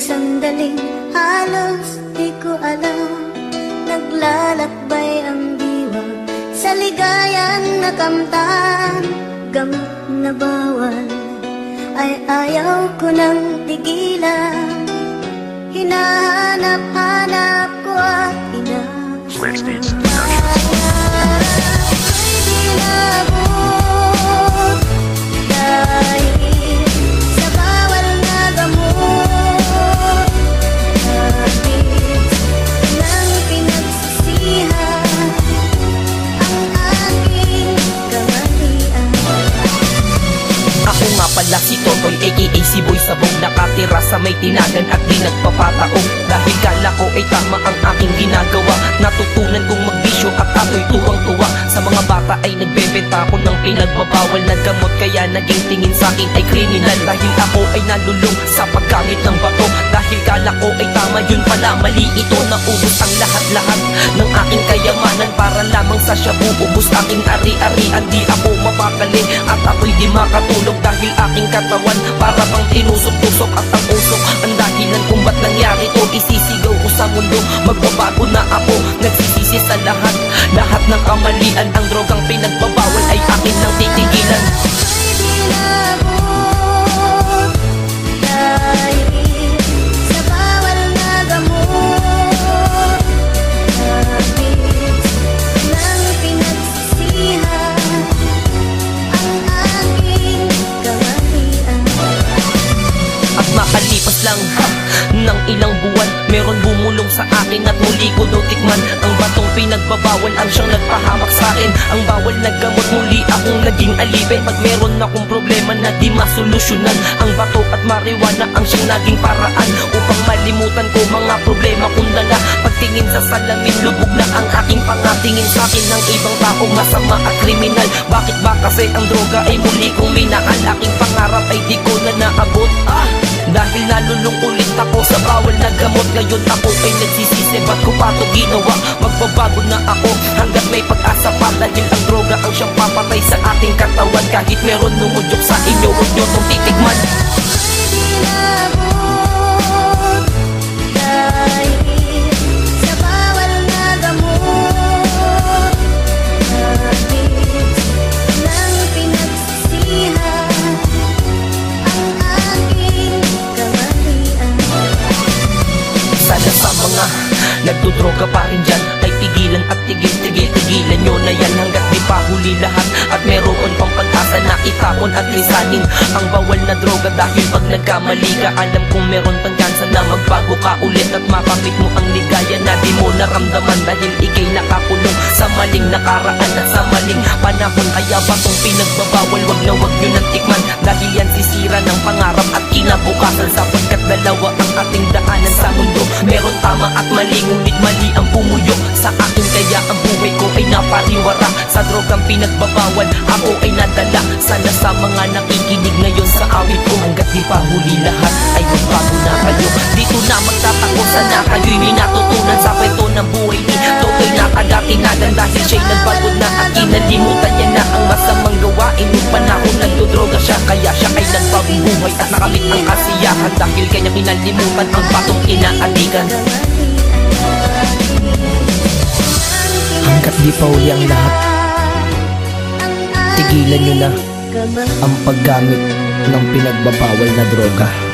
sandaling halos di ko alam. Naglalakbay ang diwa sa ligayan na kamtan. Gamot na bawal ay ayaw ko nang tigilan. Hinahanap-hanap ko at inaasahan Pala si Totoy aka si Boy Sabog Nakatira sa may tinagan at di nagpapataong. Dahil kala ko ay tama ang aking ginagawa. Natutunan kong magbisyo at ako'y tuwang-tuwa. Sa mga bata ay nagbebenta ako ng pinagbabawal na gamot. Kaya naging tingin sa akin ay kriminal. Dahil ako ay nalulong sa paggamit ng bato. Dahil kala ko ay tama yun pala mali ito. Naubos ang lahat-lahat ng aking kayamanan. Para lamang sa shabu ubos aking ari-arian. Di ako mapakali at ako'y di makatulog Dahil aking katawan para bang tinusok-tusok At ang usok. Ang dahilan kung ba't nangyari to Isisigaw ko sa mundo. Magbabago na ako Nagsisisi sa lahat, lahat ng kamalian Ang drogang pinagbabawal lang ha, ng ilang buwan Meron bumulong sa akin at muli ko tikman Ang batong pinagbabawal ang siyang nagpahamak sa akin. Ang bawal na gamot muli akong naging alipin. Pag meron akong problema na di masolusyonan Ang bato at marijuana ang siyang naging paraan. Upang malimutan ko mga problema kong dala Pagtingin sa salamin lubog na ang aking pangatingin. Sa akin ng ibang tao masama at kriminal. Bakit ba kasi ang droga ay muli kong minahal? Aking pangarap ay di ko na naabot ko pa to ginawa? Magbabago na ako hanggat may pag-asa pa. Dahil ang droga ang siyang papatay sa ating katawan. Kahit meron numudyok sa inyo Huwag nyo tong titigman nagdudroga pa rin dyan Ay tigilan at tigil-tigil Tigilan nyo na yan hanggat di pa huli lahat. At meron pang pag-asa na itapon at lisanin Ang bawal na droga dahil pag nagkamali ka Alam kong meron pang tsansa na magbago ka ulit At makamit mo ang ligaya na di mo naramdaman Dahil ikay nakakulong sa maling nakaraan At sa maling panahon. Kaya ba tong pinagbabawal wag na wag nyo nang tikman Dahil yan sisira ng pangarap at kinabukasan Sapagkat dalawa ang ating daanan sa mundo. Meron tama mali ngunit mali ang pumuyo Sa akin. Kaya ang buhay ko ay napariwara. Sa drogang pinagbabawal ako ay nadala. Sana sa mga nakikinig ngayon sa awit ko Hanggat di pa huli lahat ay magbago na kayo. Dito na magtatako sana kayo'y may natutunan Sa kwento ng buhay ni Totoy na taga-tinagan Dahil siya'y nagpagod na at kinalimutan niya na Ang masamang gawain nung panahon nagdodroga siya. Kaya siya ay nagpagong buhay at nakamit ang kasiyahan Dahil kanya kinalimutan ang patong inaaligan di pa huli ang lahat. Tigilan nyo na ang paggamit ng pinagbabawal na droga